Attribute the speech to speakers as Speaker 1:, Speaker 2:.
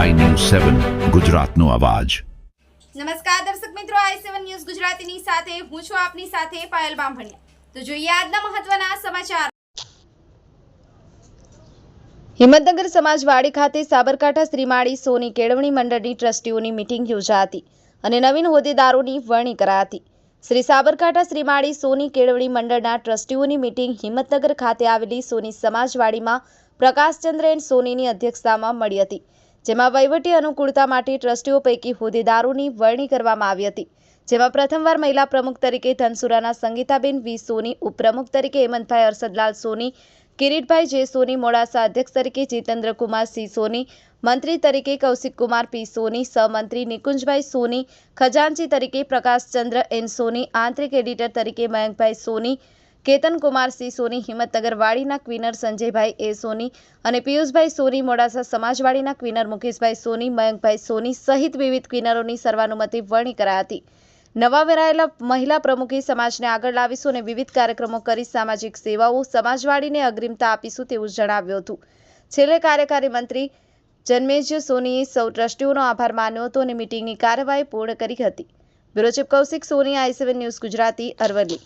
Speaker 1: સેવન ગુજરાતનો અવાજ.
Speaker 2: નમસ્કાર દર્શક મિત્રો આઈ સેવન ન્યૂઝ ગુજરાતીની સાથે, હું છું આપની સાથે પાયલ બામભણિયા. તો જોઈએ આજના મહત્વના સમાચાર. હિંમતનગર સમાજવાડી ખાતે સાબરકાંઠા શ્રીમાળી સોની કેળવણી મંડળની ટ્રસ્ટીઓની મીટિંગ યોજાતી અને નવીન હોદ્દેદારોની વરણી કરાતી. શ્રી સાબરકાંઠા શ્રીમાળી સોની કેળવણી મંડળના ટ્રસ્ટીઓની મીટિંગ હિંમતનગર ખાતે આવેલી સોની સમાજવાડીમાં પ્રકાશચંદ્ર એન સોનીની અધ્યક્ષતામાં મળી હતી. જેમાં વહીવટી અનુકૂળતા માટે ટ્રસ્ટીઓ પૈકી હોદ્દેદારોની વરણી કરવામાં આવી હતી. જેમાં પ્રથમવાર મહિલા પ્રમુખ તરીકે ધનસુરાના સંગીતાબેન વી સોની, ઉપપ્રમુખ તરીકે હેમંતભાઈ અરસદલાલ સોની, કિરીટભાઈ જે સોની, મોડાસા અધ્યક્ષ તરીકે જીતેન્દ્રકુમાર સી સોની, મંત્રી તરીકે કૌશિકકુમાર પી સોની, સહમંત્રી નિકુંજભાઈ સોની, ખજાનચી તરીકે પ્રકાશચંદ્ર એન સોની, આંતરિક એડિટર તરીકે મયંકભાઈ સોની કેતનકુમાર સી, સોની હિંમતનગર વાડીના ક્વિનર સંજયભાઈ એ, સોની અને પિયુષભાઈ સોની, મોડાસા સમાજવાડીના ક્વિનર મુકેશભાઈ સોની, મયંકભાઈ સોની સહિત વિવિધ ક્વિનરોની સર્વાનુમતિ વરણી કરાઈ હતી. નવા વેરાયેલા મહિલા પ્રમુખે સમાજને આગળ લાવીશું અને વિવિધ કાર્યક્રમો કરી સામાજિક સેવાઓ સમાજવાડીને અગ્રિમતા આપીશું તેવું જણાવ્યું હતું. છેલ્લે કાર્યકારી મંત્રી જન્મેજ્ય સોનીએ સૌ ટ્રસ્ટીઓનો આભાર માન્યો હતો અને મીટિંગની કાર્યવાહી પૂર્ણ કરી હતી. Bureau chief Kaushik Soni, I news Gujarati, Aravalli.